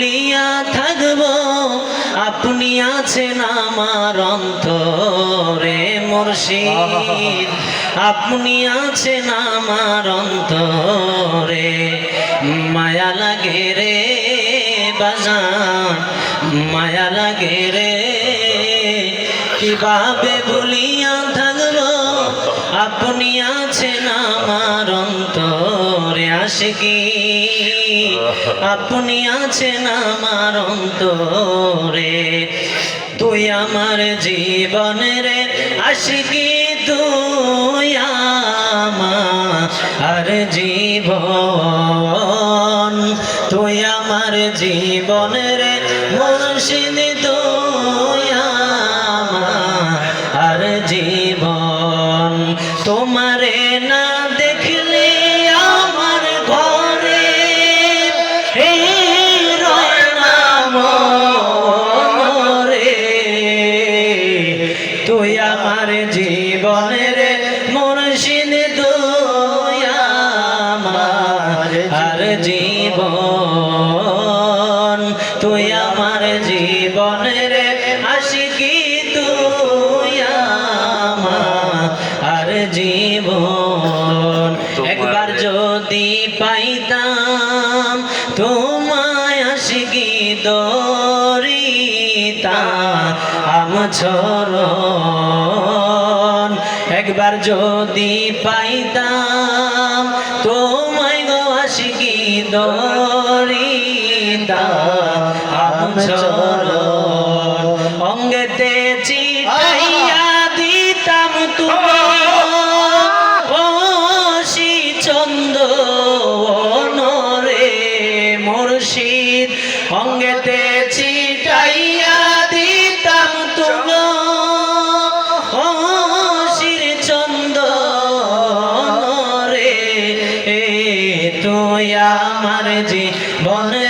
ভুলিয়া থাকব, আপনি আছেন আমার অন্তরে মুর্শিদ। আপনি আছেন আমার অন্তরে, মায়া লাগে রে বাজান, মায়া লাগে রে। কীভাবে ভুলিয়া থাকব, আপনি আছেন আমার অন্তরে আশিকি। আপনি আছেন আমার অন্তরে, তুই আমার জীবনের আশিকি, তুই আমার জীবন। তুই আমার জীবনের মুর্শিদ তুই আমার জীবন। তোমারে না তুই আমার জীবনের মুর্শিদ তুই আমার আর জীবন। তুই আমার জীবনের আশিকি তুই আমার আর জীবন। একবার যদি পাইতাম তোমায় আশিকি আমছরণ একবার যদি পাইতাম তোমায় গো আশিকি দরিতা আমছরণ আমার জীবন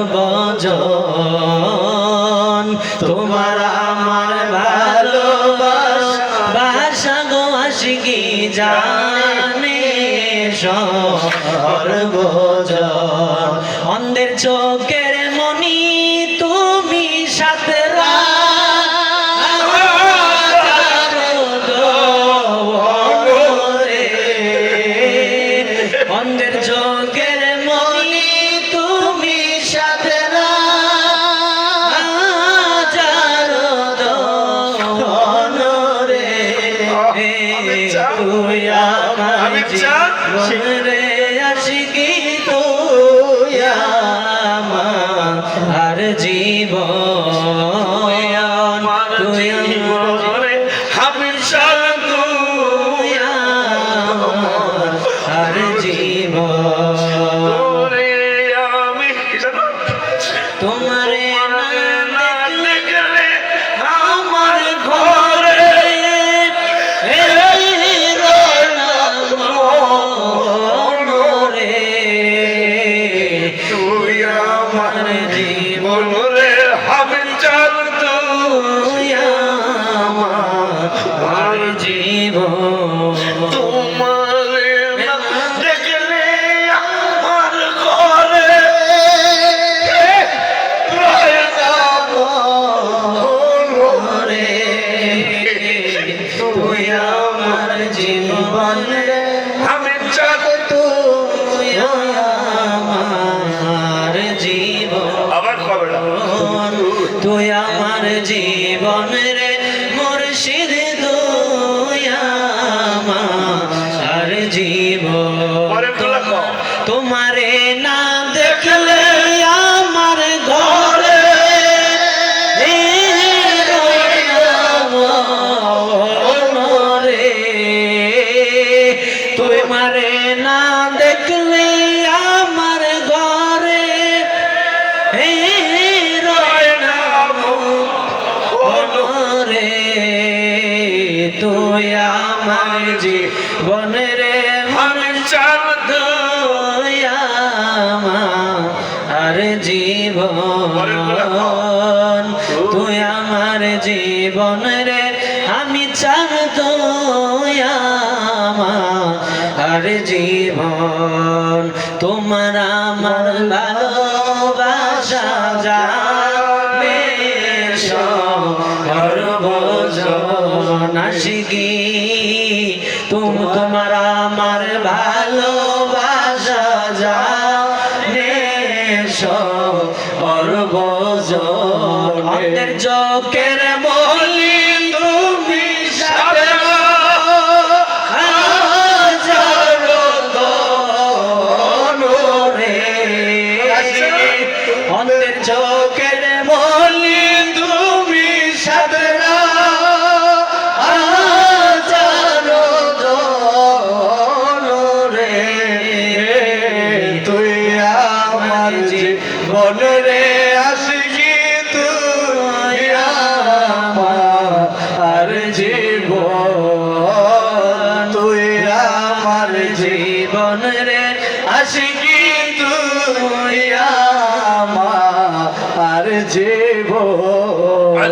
সর্বজন তোমার আমার ভালোবাসা। বাসা গো আশিকি জানে সর্বজন অন্ধের চোখের মনি তুমি সাথে অন্ধের চোখের আমার জীবন রে আশিকি আমার আর জীবন তোমারে না দেখলে আমার ঘরে তোমারে না দেখলে আমার ঘরে তুই আমার জীবনের চাঁদ আর জীবন। তুই আমার জীবন রে, আমি চার আর জীবন। তোমার আমার ভালোবাসা যাবে সর্বজন আশিকি। তুম তোমার সর্বজন অন্তের চোখের বলি আশিকি তুই আমার জীবন